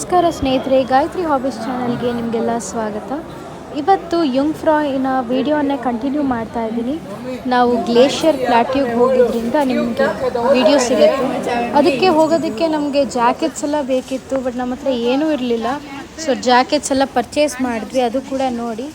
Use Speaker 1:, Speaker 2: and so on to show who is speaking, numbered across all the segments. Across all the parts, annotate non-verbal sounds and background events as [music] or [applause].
Speaker 1: ನಮಸ್ಕಾರ ಸ್ನೇಹಿತರೆ ಗಾಯತ್ರಿ ಹಾಬೀಸ್ ಚಾನಲ್ಗೆ ನಿಮಗೆಲ್ಲ ಸ್ವಾಗತ. ಇವತ್ತು ಯುಂಗ್ ಫ್ರಾಯಿನ ವಿಡಿಯೋನ ಕಂಟಿನ್ಯೂ ಮಾಡ್ತಾ ಇದ್ದೀನಿ. ನಾವು ಗ್ಲೇಷಿಯರ್ ಪ್ಲಾಟ್ಯೂಗೆ ಹೋಗಿದ್ರಿಂದ ನಿಮಗೆ ವಿಡಿಯೋ ಸಿಗುತ್ತೆ. ಅದಕ್ಕೆ ಹೋಗೋದಕ್ಕೆ ನಮಗೆ ಜಾಕೆಟ್ಸ್ ಎಲ್ಲ ಬೇಕಿತ್ತು ಬಟ್ ನಮ್ಮ ಹತ್ರ ಏನೂ ಇರಲಿಲ್ಲ. ಸೊ ಜಾಕೆಟ್ಸ್ ಎಲ್ಲ ಪರ್ಚೇಸ್ ಮಾಡಿದ್ವಿ ಅದು ಕೂಡ ನೋಡಿ.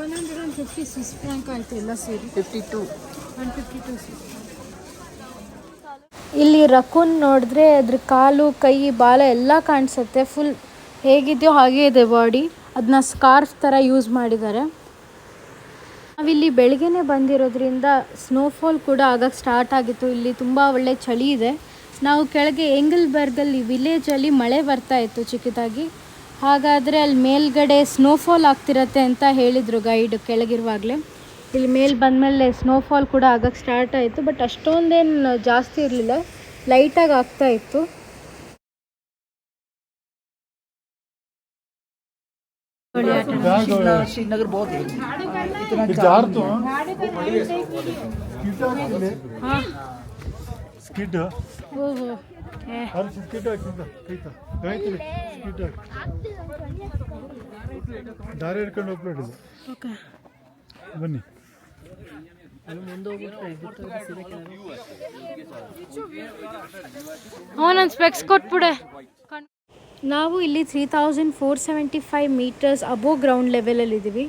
Speaker 1: One hundred and fifty Swiss franc ಆಯಿತು ಎಲ್ಲ ಸೇರಿ.
Speaker 2: ಫಿಫ್ಟಿ ಟು
Speaker 1: ಇಲ್ಲಿ ರಕೂನ್ ನೋಡಿದ್ರೆ ಅದ್ರ ಕಾಲು, ಕೈ, ಬಾಲ ಎಲ್ಲ ಕಾಣಿಸುತ್ತೆ. ಫುಲ್ ಹೇಗಿದೆಯೋ ಹಾಗೇ ಇದೆ ಬಾಡಿ ಅದನ್ನ ಸ್ಕಾರ್ಫ್ ಥರ ಯೂಸ್ ಮಾಡಿದ್ದಾರೆ. ನಾವಿಲ್ಲಿ ಬೆಳಗ್ಗೆನೆ ಬಂದಿರೋದ್ರಿಂದ ಸ್ನೋಫಾಲ್ ಕೂಡ ಆಗಕ್ಕೆ ಸ್ಟಾರ್ಟ್ ಆಗಿತ್ತು. ಇಲ್ಲಿ ತುಂಬ ಒಳ್ಳೆ ಚಳಿ ಇದೆ. ನಾವು ಕೆಳಗೆ ಎಂಗಲ್ಬರ್ಗಲ್ಲಿ ವಿಲೇಜಲ್ಲಿ ಮಳೆ ಬರ್ತಾ ಇತ್ತು ಚಿಕ್ಕದಾಗಿ. ಹಾಗಾದರೆ ಅಲ್ಲಿ ಮೇಲ್ಗಡೆ ಸ್ನೋಫಾಲ್ ಆಗ್ತಿರತ್ತೆ ಅಂತ ಹೇಳಿದರು ಗೈಡ್ ಕೆಳಗಿರುವಾಗಲೇ. ಇಲ್ಲಿ ಮೇಲೆ ಬಂದಮೇಲೆ ಸ್ನೋಫಾಲ್ ಕೂಡ ಆಗಕ್ಕೆ ಸ್ಟಾರ್ಟ್ ಆಯಿತು ಬಟ್ ಅಷ್ಟೊಂದೇನು ಜಾಸ್ತಿ ಇರಲಿಲ್ಲ ಲೈಟಾಗಿ ಆಗ್ತಾ ಇತ್ತು
Speaker 2: श्रीनगर बहुत है इतना
Speaker 3: विचार तो ಸ್ಕಿಡ್
Speaker 1: ಓಹೋ
Speaker 3: ಅದು ಸ್ಕಿಡ್ ಹಾಕಿಂದ ಕೈತ ಗಾಯತ್ರಿ ಸ್ಕಿಡ್ ಹಾಕಿ ದಾರಿ ಹಿಡ್ಕೊಂಡು ಹೋಗ್ಬಿಡಿಲ್ಲ
Speaker 1: ಓಕೆ
Speaker 3: ಬನ್ನಿ
Speaker 1: ಅವನೊಂದು ಸ್ಪೆಕ್ಸ್ ಕೊಟ್ಬಿಡೆ. ನಾವು ಇಲ್ಲಿ three thousand four seventy five meters above ground ಲೆವೆಲಲ್ಲಿದ್ದೀವಿ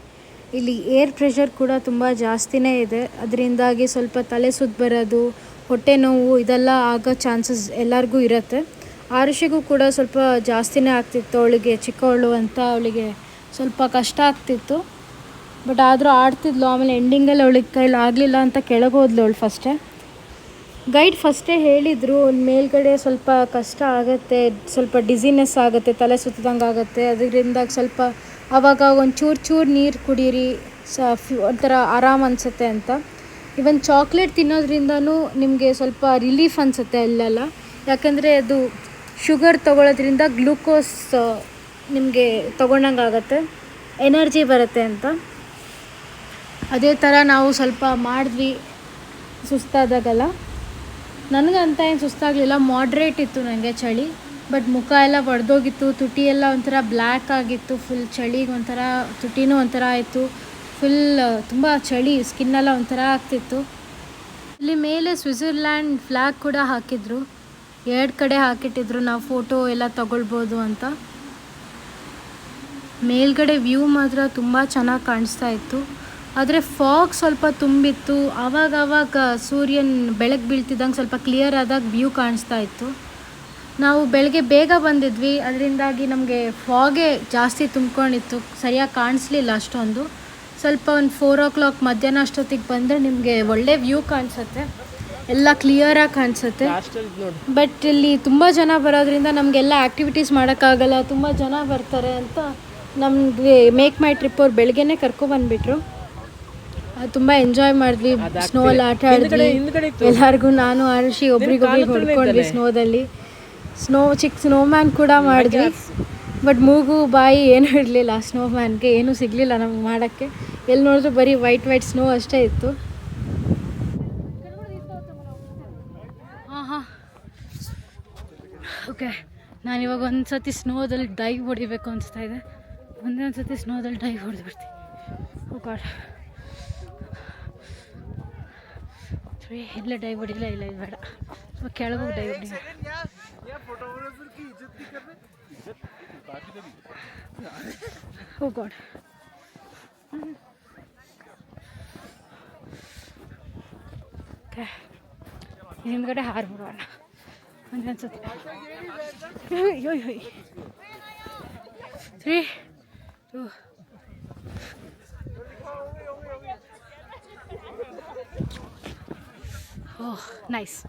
Speaker 1: ಇಲ್ಲಿ ಏರ್ ಪ್ರೆಷರ್ ಕೂಡ ತುಂಬ ಜಾಸ್ತಿನೇ ಇದೆ. ಅದರಿಂದಾಗಿ ಸ್ವಲ್ಪ ತಲೆ ಸುತ್ತ ಬರೋದು ಹೊಟ್ಟೆ ನೋವು ಇದೆಲ್ಲ ಆಗೋ ಚಾನ್ಸಸ್ ಎಲ್ಲರಿಗೂ ಇರುತ್ತೆ. ಆರುಷಿಗೂ ಕೂಡ ಸ್ವಲ್ಪ ಜಾಸ್ತಿನೇ ಆಗ್ತಿತ್ತು ಅವಳಿಗೆ ಚಿಕ್ಕವಳು ಅಂತ ಅವಳಿಗೆ ಸ್ವಲ್ಪ ಕಷ್ಟ ಆಗ್ತಿತ್ತು. ಬಟ್ ಆದರೂ ಆಡ್ತಿದ್ಲು, ಆಮೇಲೆ ಎಂಡಿಂಗಲ್ಲಿ ಅವಳಿಗೆ ಕೈಲಿ ಆಗಲಿಲ್ಲ ಅಂತ ಕೆಳಗೆ ಹೋದ್ಲು ಅವಳು ಫಸ್ಟೇ ಗೈಡ್ ಫಸ್ಟೇ ಹೇಳಿದರು ಮೇಲ್ಗಡೆ ಸ್ವಲ್ಪ ಕಷ್ಟ ಆಗುತ್ತೆ, ಸ್ವಲ್ಪ ಡಿಸಿನೆಸ್ ಆಗುತ್ತೆ, ತಲೆ ಸುತ್ತದಂಗೆ ಆಗುತ್ತೆ ಅದರಿಂದ ಸ್ವಲ್ಪ ಆವಾಗ ಒಂದು ಚೂರು ನೀರು ಕುಡೀರಿ, ಸ ಒಂಥರ ಆರಾಮ್ ಅನಿಸುತ್ತೆ ಅಂತ. ಇವನ್ ಚಾಕ್ಲೇಟ್ ತಿನ್ನೋದ್ರಿಂದನೂ ನಿಮಗೆ ಸ್ವಲ್ಪ ರಿಲೀಫ್ ಅನಿಸುತ್ತೆ ಅಲ್ಲೆಲ್ಲ. ಯಾಕಂದರೆ ಅದು ಶುಗರ್ ತೊಗೊಳೋದ್ರಿಂದ ಗ್ಲೂಕೋಸ್ ನಿಮಗೆ ತೊಗೊಂಡಂಗೆ ಆಗುತ್ತೆ ಎನರ್ಜಿ ಬರುತ್ತೆ ಅಂತ. ಅದೇ ಥರ ನಾವು ಸ್ವಲ್ಪ ಮಾಡಿದ್ವಿ ಸುಸ್ತಾದಾಗೆಲ್ಲ. ನನಗಂತ ಏನು ಸುಸ್ತಾಗಲಿಲ್ಲ ಮಾಡ್ರೇಟ್ ಇತ್ತು ನನಗೆ ಚಳಿ ಬಟ್ ಮುಖ ಎಲ್ಲ ಒಡೆದೋಗಿತ್ತು, ತುಟಿ ಎಲ್ಲ ಒಂಥರ ಬ್ಲ್ಯಾಕ್ ಆಗಿತ್ತು ಫುಲ್ ಚಳಿಗೆ ಒಂಥರ, ತುಟಿನೂ ಒಂಥರ ಆಯಿತು ಫುಲ್ ತುಂಬ ಚಳಿ ಸ್ಕಿನ್ನೆಲ್ಲ ಒಂಥರ ಆಗ್ತಿತ್ತು. ಇಲ್ಲಿ ಮೇಲೆ ಸ್ವಿಟ್ಜರ್ಲ್ಯಾಂಡ್ ಫ್ಲ್ಯಾಗ್ ಕೂಡ ಹಾಕಿದ್ರು, ಎರಡು ಕಡೆ ಹಾಕಿಟ್ಟಿದ್ರು, ನಾವು ಫೋಟೋ ಎಲ್ಲ ತಗೊಳ್ಬೋದು ಅಂತ. ಮೇಲ್ಗಡೆ ವ್ಯೂ ಮಾತ್ರ ತುಂಬ ಚೆನ್ನಾಗಿ ಕಾಣಿಸ್ತಾ ಇತ್ತು. ಆದರೆ ಫಾಗ್ ಸ್ವಲ್ಪ ತುಂಬಿತ್ತು. ಆವಾಗ ಆವಾಗ ಸೂರ್ಯನ ಬೆಳಕು ಬೀಳ್ತಿದ್ದಂಗೆ ಸ್ವಲ್ಪ ಕ್ಲಿಯರ್ ಆದಾಗ ವ್ಯೂ ಕಾಣಿಸ್ತಾ ಇತ್ತು. ನಾವು ಬೆಳಗ್ಗೆ ಬೇಗ ಬಂದಿದ್ವಿ. ಅದರಿಂದಾಗಿ ನಮಗೆ ಫಾಗೇ ಜಾಸ್ತಿ ತುಂಬ್ಕೊಂಡಿತ್ತು. ಸರಿಯಾಗಿ ಕಾಣಿಸ್ಲಿಲ್ಲ ಅಷ್ಟೊಂದು. ಸ್ವಲ್ಪ ಒಂದು ಫೋರ್ ಓ ಕ್ಲಾಕ್ ಮಧ್ಯಾಹ್ನ ಅಷ್ಟೊತ್ತಿಗೆ ಬಂದರೆ ನಿಮಗೆ ಒಳ್ಳೆ ವ್ಯೂ ಕಾಣಿಸುತ್ತೆ. ಎಲ್ಲ ಕ್ಲಿಯರಾಗಿ ಕಾಣಿಸುತ್ತೆ. ಬಟ್ ಇಲ್ಲಿ ತುಂಬ ಜನ ಬರೋದ್ರಿಂದ ನಮಗೆಲ್ಲ ಆ್ಯಕ್ಟಿವಿಟೀಸ್ ಮಾಡೋಕ್ಕಾಗಲ್ಲ. ತುಂಬ ಜನ ಬರ್ತಾರೆ ಅಂತ ನಮಗೆ ಮೇಕ್ ಮೈ ಟ್ರಿಪ್ ಅವ್ರು ಬೆಳಗ್ಗೆನೇ ಕರ್ಕೊಬಂದ್ಬಿಟ್ರು ತುಂಬ ಎಂಜಾಯ್ ಮಾಡಿದ್ವಿ. ಸ್ನೋ ಅಲ್ಲಿ ಆಟ ಆಡಿದ್ವಿ. ಎಲ್ಲರಿಗೂ ನಾನು ಆರುಷಿ ಒಬ್ರಿಗೊಬ್ರಿಗೆ ಹೊಡ್ಕೊಂಡ್ವಿ ಸ್ನೋದಲ್ಲಿ ಸ್ನೋ ಚಿಕ್ಕ ಸ್ನೋ ಮ್ಯಾನ್ ಕೂಡ ಮಾಡಿದ್ವಿ. ಬಟ್ ಮೂಗು ಬಾಯಿ ಏನೂ ಇರಲಿಲ್ಲ. ಸ್ನೋ ಮ್ಯಾನ್ಗೆ ಏನೂ ಸಿಗಲಿಲ್ಲ ನಮ್ಗೆ ಮಾಡೋಕ್ಕೆ. ಎಲ್ಲಿ ನೋಡಿದ್ರು ಬರೀ ವೈಟ್ ವೈಟ್ ಸ್ನೋ ಅಷ್ಟೇ ಇತ್ತು. ಹಾಂ ಹಾಂ ಓಕೆ ನಾನು ಒಂದು ಸತಿ ಸ್ನೋದಲ್ಲಿ ಡೈವ್ ಹೊಡಿಬೇಕು ಅನಿಸ್ತಾ ಇದೆ. ಒಂದೇ ಒಂದು ಸತಿ ಸ್ನೋದಲ್ಲಿ ಡೈವ್ ಹೊಡೆದು ಬಿಡ್ತೀನಿ. ಓ ಗಾಡ್ ಸರಿ ಇಲ್ಲೇ ಡೈ ಹೊಡಿಲ್ಲ ಇಲ್ಲ ಇದು ಬೇಡ. ಕೆಳಗೂ ಡೈ ಹೊಡಿ ಗಾಡ್. ಓಕೆ, ಹಿಂದ್ಗಡೆ ಹಾರ್ಬಿಡೋಣ ಒಂದೊಂದು ಸತಿ ಅಯ್ಯೋ. Three, to nice.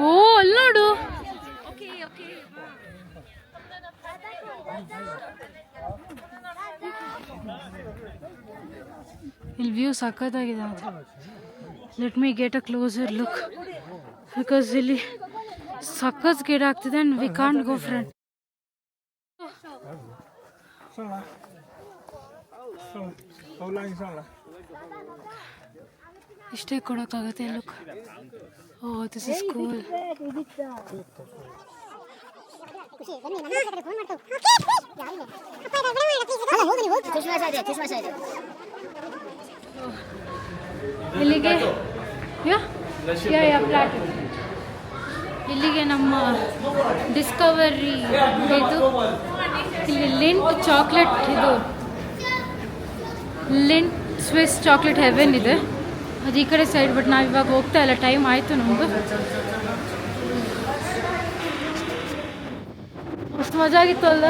Speaker 1: ಓ, ಅಲ್ಲಿ ನೋಡು. ಇಲ್ಲಿ ವ್ಯೂ ಸಕ್ಕತ್ತಾಗಿದೆ ಅಂತ let me get a closer look because ಇಲ್ಲಿ ಸಖತ್ ಗೇಟ್ ಆಗ್ತಿದೆ and we can't
Speaker 3: go front
Speaker 1: ಇಷ್ಟೇ ಕೊಡೋಕ್ಕಾಗುತ್ತೆ look oh this is cool ಇಲ್ಲಿಗೆ ಪ್ಲಾಟ್ ಇಲ್ಲಿಗೆ ನಮ್ಮ ಡಿಸ್ಕವರಿ ಇದು. ಇಲ್ಲಿ ಲಿಂಟ್ ಚಾಕ್ಲೇಟ್ ಇದು. ಲಿಂಟ್ ಸ್ವಿಸ್ ಚಾಕ್ಲೇಟ್ ಹೆವೆನ್ ಇದೆ. ಅದು ಈ ಕಡೆ ಸೈಡ್ ಬಟ್ ನಾವು ಇವಾಗ ಹೋಗ್ತಾ ಇಲ್ಲ. ಟೈಮ್ ಆಯಿತು ನಮ್ಮದು ಅಷ್ಟು ಮಜಾ ಆಗಿತ್ತು ಅಲ್ಲ?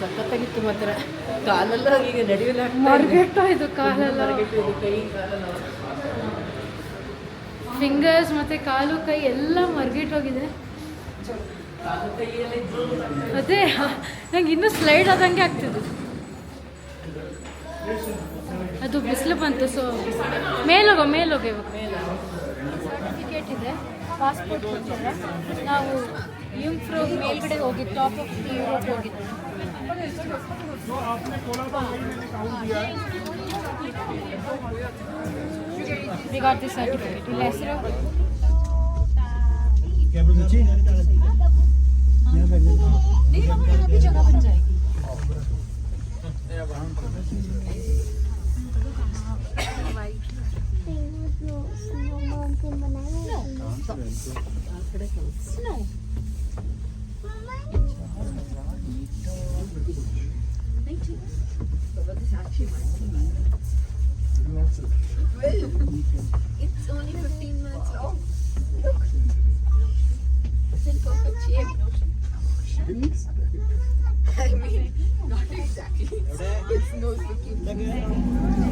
Speaker 2: ಸಖತ್ತಾಗಿತ್ತು ಮಾತ್ರ. ಕಾಲೆಲ್ಲ ಈಗ ನಡೆಯಲ್ಲ
Speaker 1: ಮರ್ಗೆಟ್ಟು ಇದು ಕಾಲೆಲ್ಲ.
Speaker 2: ಕೈ ಕಾಲೆಲ್ಲ.
Speaker 1: ಫಿಂಗರ್ಸ್ ಮತ್ತು ಕಾಲು ಕೈ ಎಲ್ಲ ಮರ್ಗಿಟ್ಟೋಗಿದೆ. ಅದೇ ನಂಗೆ ಇನ್ನೂ ಸ್ಲೈಡ್ ಆದಂಗೆ ಆಗ್ತಿದೆ. ಅದು ಬಿಸಿಲು ಬಂತು ಸೊ ಮೇಲೋಗೋ ಮೇಲೋಗ ಇವಾಗ. ಸರ್ಟಿಫಿಕೇಟ್ ಇದೆ ಪಾಸ್ಪೋರ್ಟ್ ಕೊಟ್ಟಿದ್ದಾರೆ ನಾವು ಯುಂಫ್ರೋ ಮೇಲ್ಗಡೆ ಹೋಗಿ ಟಾಪ್ ಆಫ್ ಯುರೋಪ್ ಹೋಗಿದ್ದು We got the certificate. ಇಲ್ಲ
Speaker 4: It's only 15 minutes. Look. It's in perfect shape. I mean, not exactly. It's no looking.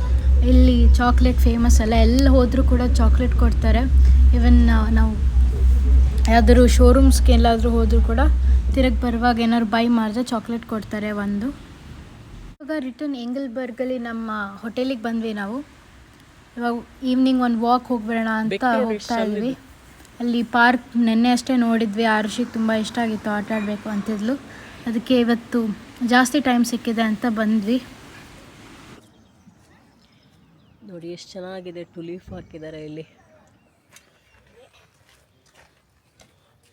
Speaker 1: ಇಲ್ಲಿ ಚಾಕ್ಲೇಟ್ ಫೇಮಸ್ ಅಲ್ಲ ಎಲ್ಲಿ ಹೋದರೂ ಕೂಡ ಚಾಕ್ಲೇಟ್ ಕೊಡ್ತಾರೆ. ಇವನ್ ನಾವು ಯಾವ್ದಾದ್ರು ಶೋರೂಮ್ಸ್ಗೆ ಎಲ್ಲಾದರೂ ಹೋದರೂ ಕೂಡ ತಿರುಗಿ ಬರುವಾಗ ಏನಾದ್ರು ಬೈ ಮಾಡಿದ್ರೆ ಚಾಕ್ಲೇಟ್ ಕೊಡ್ತಾರೆ ಒಂದು. ಇವಾಗ ರಿಟರ್ನ್ ಎಂಗಲ್ಬರ್ಗಲ್ಲಿ ನಮ್ಮ ಹೋಟೆಲಿಗೆ ಬಂದ್ವಿ ನಾವು. ಇವಾಗ ಈವ್ನಿಂಗ್ ಒಂದು ವಾಕ್ ಹೋಗ್ಬಿಡೋಣ ಅಂತ ಹೋಗ್ತಾ ಇದ್ವಿ. ಅಲ್ಲಿ ಪಾರ್ಕ್ ನೆನ್ನೆ ಅಷ್ಟೇ ನೋಡಿದ್ವಿ ಆರುಷಿಗೆ ತುಂಬ ಇಷ್ಟ ಆಗಿತ್ತು ಆಟ ಆಡಬೇಕು ಅಂತಿದ್ಲು. ಅದಕ್ಕೆ ಇವತ್ತು ಜಾಸ್ತಿ ಟೈಮ್ ಸಿಕ್ಕಿದೆ ಅಂತ ಬಂದ್ವಿ.
Speaker 2: ನೋಡಿ ಎಷ್ಟು ಚೆನ್ನಾಗಿದೆ ಟುಲೀಫ್ ಹಾಕಿದ್ದಾರೆ ಇಲ್ಲಿ.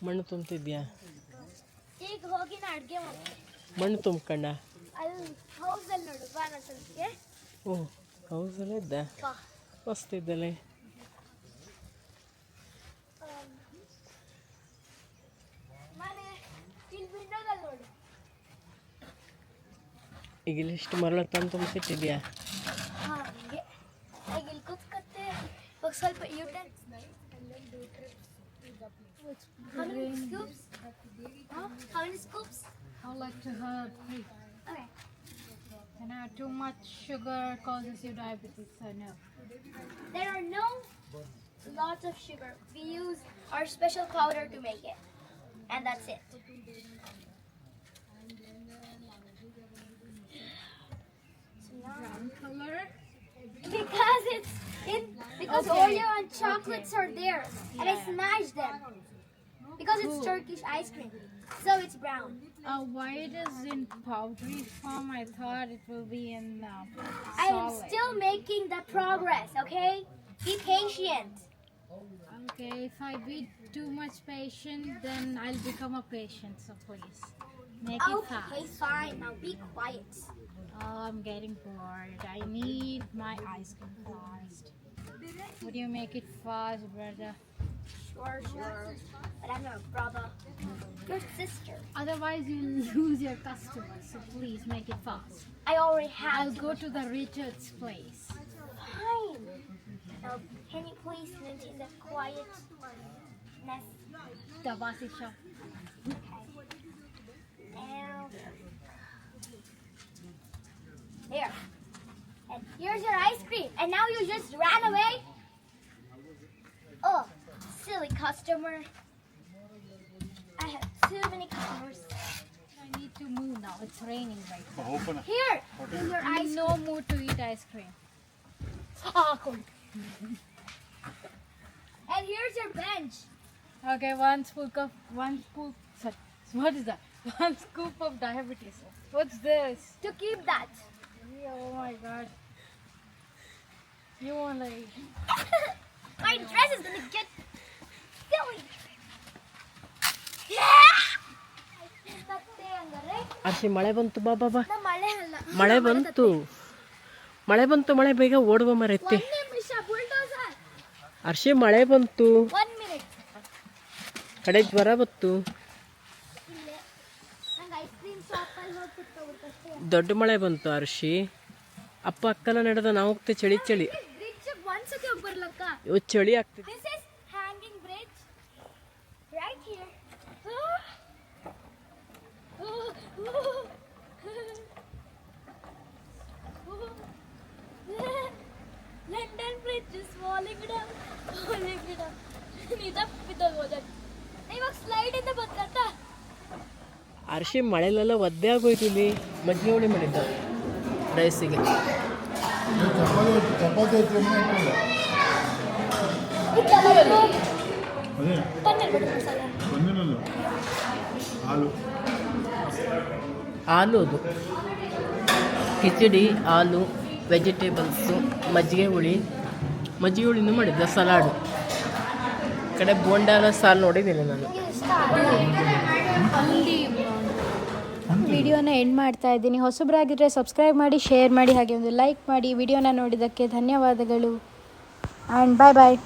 Speaker 2: ಮಣ್ಣು ತುಂಬ್ತಿದ್ಯಾ? ಮಣ್ಣು ತುಂಬ್ಕಂಡ? ಓ ಹೌಸಲ್ಲೇ ಇದ್ದ? ಮಸ್ತಿದ್ದಲೆ
Speaker 5: ಮನೆ ಇಲ್ಲಿ ವಿಂಡೋದಲ್ಲಿ ನೋಡು.
Speaker 2: ಈಗ ಇಲ್ಲಿ ಇಷ್ಟು ಮರಳ ತಂದು ತುಂಬಿಸಿಟ್ಟಿದ್ಯಾ?
Speaker 5: ಇವಾಗ ಸ್ವಲ್ಪ ಯೂಟೆನ್ಸ್ How many scoops? Huh? How many scoops?
Speaker 1: I like to have
Speaker 5: Okay.
Speaker 1: and have too much sugar causes you diabetes, so no.
Speaker 5: There are no lots of sugar. We use our special powder to make it. And that's it. So now-
Speaker 1: Color? [laughs]
Speaker 5: Because it's in because Oreo and chocolates are there, and I smashed them. Because it's Turkish ice cream, so it's brown.
Speaker 1: Uh, why it is in powdery form? I thought it will be in uh,
Speaker 5: I am
Speaker 1: solid.
Speaker 5: still making the progress. Okay, be patient.
Speaker 1: Okay, if I be too much patient, then I'll become a patient. So please. Make it fast.
Speaker 5: Okay, fine. Now be quiet.
Speaker 1: Oh, I'm getting bored. I need my ice cream fast. Would you make it fast, brother?
Speaker 5: Sure, sure. But I'm your brother. Your sister.
Speaker 1: Otherwise, you'll lose your customers. So please make it fast.
Speaker 5: I already have.
Speaker 1: I'll go to the Richard's place.
Speaker 5: Fine. Now, can you please maintain the quietness?
Speaker 1: The Vasi shop. Okay.
Speaker 5: Now, here. And here's your ice cream. And now you just ran away? Oh, silly customer. I have too many customers.
Speaker 1: I need to move now. It's raining right now.
Speaker 3: Open.
Speaker 5: Here, is your
Speaker 1: I'm
Speaker 5: ice
Speaker 1: no mood to eat ice cream.
Speaker 5: Ah. And here's your bench.
Speaker 1: Okay, one scoop of one scoop. Sorry, [laughs] what is that? One scoop of diabetes. What's this?
Speaker 5: To keep that.
Speaker 1: Oh my god. You want like [laughs]
Speaker 5: My dress is gonna get silly. ಮತ್ತೆ ಹಂಗಾರೆ
Speaker 2: ಅರ್ಷಿ ಮಳೆ ಬಂತು ಬಾ ಬಾ ಬಾ
Speaker 5: ನಮ್ಮ ಮಳೆ ಅಲ್ಲ
Speaker 2: ಮಳೆ ಬಂತು ಮಳೆ ಬಂತು ಮಳೆ ಬೇಗ ಓಡುವ ಮರೆತ್ತಿ
Speaker 5: ಒಂದ್ ನಿಮಿಷ ಬುಲ್ಡೋಸರ್
Speaker 2: ಅರ್ಷಿ ಮಳೆ ಬಂತು
Speaker 5: ಒನ್ ಮಿನಿಟ್
Speaker 2: ಕಡೆ ಜ್ವರ ಬತ್ತು
Speaker 5: ಇಲ್ಲೇ ನಂಗೆ ಐಸ್ ಕ್ರೀಮ್ ಶಾಪಲ್ಲಿ ಹೋಗಿ ಕುತ್ಕೊಬಿಡ್ತಷ್ಟೇ
Speaker 2: ದೊಡ್ಡ ಮಳೆ ಬಂತು ಅರ್ಷಿ ಅಪ್ಪ ಅಕ್ಕನ ನಡೆದ ನಾವು ಹೋಗ್ತೇವೆ ಚಳಿ ಚಳಿ.
Speaker 5: ಬ್ರಿಡ್ಜ್
Speaker 2: ಇವು ಚಳಿ ಆಗ್ತಿದೆ.
Speaker 5: Falling down, falling down. [laughs] ನಿದಪ್ಪಿದ್ದೋದ ಇವಾಗ ಸ್ಲೈಡ್ ಇಂದ ಬಂದ್ರತ್ತ
Speaker 2: ಅರ್ಷಿ ಮಳೆಲೆಲ್ಲ ಒದ್ದೆ ಆಗೋಯ್ತು ಇಲ್ಲಿ ಮಜ್ಜಿಗೆ ಹುಳಿ ಮಾಡಿದ್ದ ರೈಸಿಗೆ
Speaker 3: ಹಾಲು
Speaker 2: ಅದು. ಕಿಚಡಿ, ಹಾಲು, ವೆಜಿಟೇಬಲ್ಸು, ಮಜ್ಜಿಗೆ ಹುಳಿ. ಮಜ್ಜಿಗೆ ಹುಳಿನೂ ಮಾಡಿದ್ದ ಸಲಾಡು. ಕಡೆ ಬೋಂಡಾದ ಸಾಲು ನೋಡಿದ್ದೀನಿ ನಾನು.
Speaker 1: ವಿಡಿಯೋನ ಎಂಡ್ ಮಾಡ್ತಾ ಇದ್ದೀನಿ. ಹೊಸಬರಾಗಿದ್ದರೆ ಸಬ್ಸ್ಕ್ರೈಬ್ ಮಾಡಿ ಶೇರ್ ಮಾಡಿ, ಹಾಗೆ ಒಂದು ಲೈಕ್ ಮಾಡಿ ವಿಡಿಯೋನ ನೋಡಿದ್ದಕ್ಕೆ ಧನ್ಯವಾದಗಳು. ಆ್ಯಂಡ್ ಬಾಯ್ ಬಾಯ್